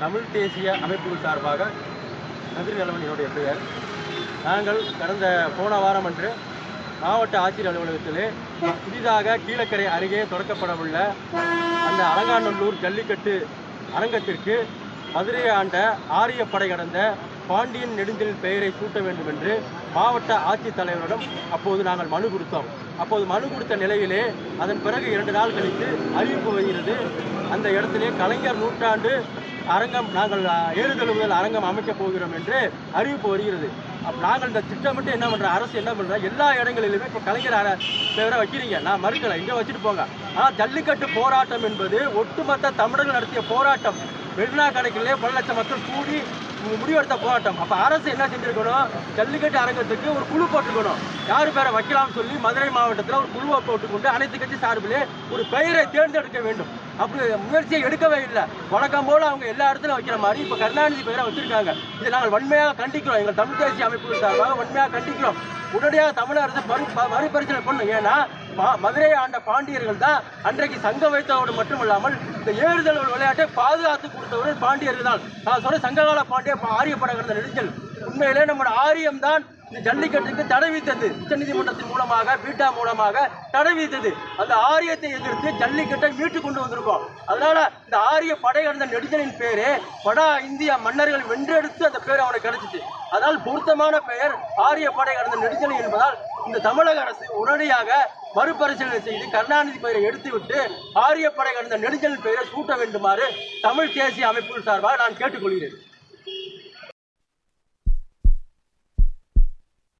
தமிழ் தேசிய அமைப்புகள் சார்பாக கதிர்நிலவன் என்னுடைய பெயர். நாங்கள் கடந்த போன வாரம் அன்று மாவட்ட ஆட்சியர் அலுவலகத்திலே புதிதாக கீழக்கரை அருகே தொடக்கப்படவுள்ள அந்த அலங்காநல்லூர் ஜல்லிக்கட்டு அரங்கத்திற்கு மதுரையை ஆண்ட ஆரியப்படை கடந்த பாண்டியன் நெடுஞ்சலின் பெயரை சூட்ட வேண்டும் என்று மாவட்ட ஆட்சித்தலைவரிடம் அப்போது நாங்கள் மனு கொடுத்தோம். அப்போது மனு கொடுத்த நிலையிலே அதன் பிறகு இரண்டு நாள் கழித்து அறிவிப்பு வருகிறது. அந்த இடத்திலே கலைஞர் நூற்றாண்டு அரங்கம் நாங்கள் அஹ், ஏறுதழுவுதல் அரங்கம் அமைக்கப் போகிறோம் என்று அறிவிப்பு வருகிறது. அப்ப நாங்கள் இந்த திட்டமிட்டு என்ன பண்ணுறோம் அரசு என்ன பண்ணுறோம் எல்லா இடங்களிலுமே இப்போ கலைஞர் பேரை வைக்கிறீங்க. நான் மறுக்கலை. இங்கே வச்சுட்டு போங்க. ஆனால் ஜல்லிக்கட்டு போராட்டம் என்பது ஒட்டுமொத்த தமிழர்கள் நடத்திய போராட்டம். மெரினா கணக்கிலே பல லட்சம் மக்கள் கூடி முடிவெடுத்த போராட்டம். அப்போ அரசு என்ன செஞ்சிருக்கணும்? ஜல்லிக்கட்டு அரங்கத்துக்கு ஒரு குழு போட்டுக்கணும் யார் பேரை வைக்கலாம்னு சொல்லி மதுரை மாவட்டத்தில் ஒரு குழுவை போட்டுக்கொண்டு அனைத்து கட்சி சார்பிலே ஒரு பெயரை தேர்ந்தெடுக்க வேண்டும். அப்படி முயற்சியை எடுக்கவே இல்லை. வழக்கம் போல் அவங்க எல்லா இடத்துலையும் வைக்கிற மாதிரி இப்போ கருணாநிதி பெயரை வச்சிருக்காங்க. இதை நாங்கள் வன்மையாக கண்டிக்கிறோம். எங்கள் தமிழ் தேசிய அமைப்புகள் சார்பாக வன்மையாக கண்டிக்கிறோம். உடனடியாக தமிழக அரசு மறு மறுபரிசீலனை பண்ணும் ஏன்னா மதுரையை ஆண்ட பாண்டியர்கள் தான் அன்றைக்கு சங்கம் வைத்தவோடு மட்டுமல்லாமல் இந்த ஏறுதல் விளையாட்டை பாதுகாத்து கொடுத்தவர்கள் பாண்டியர்கள் தான். நான் சொன்ன சங்ககால பாண்டிய ஆரிய ஆரியப்பட கிடந்த நெடுஞ்சல் உண்மையிலே நம்மளோட ஆரியம் தான் இந்த ஜல்லிக்கட்டுக்கு தடை விதித்தது. உச்சநீதிமன்றத்தின் மூலமாக பீட்டா மூலமாக தடை விதித்தது. அந்த ஆரியத்தை எதிர்த்து ஜல்லிக்கட்டை மீட்டு கொண்டு வந்திருக்கோம். அதனால இந்த ஆரிய படை கடந்த நெடுஞ்சலின் பேரே வட இந்திய மன்னர்கள் வென்றெடுத்து அந்த பேர் அவனுக்கு கிடைச்சிச்சு. அதனால் பொருத்தமான பெயர் ஆரிய படை கடந்த நெடுஞ்சலி என்பதால் இந்த தமிழக அரசு உடனடியாக மறுபரிசீலனை செய்து கருணாநிதி பெயரை எடுத்துவிட்டு ஆரியப்படை கடந்த நெடுஞ்சல் பெயரை சூட்ட வேண்டுமாறு தமிழ் தேசிய அமைப்பு சார்பாக நான் கேட்டுக்கொள்கிறேன்.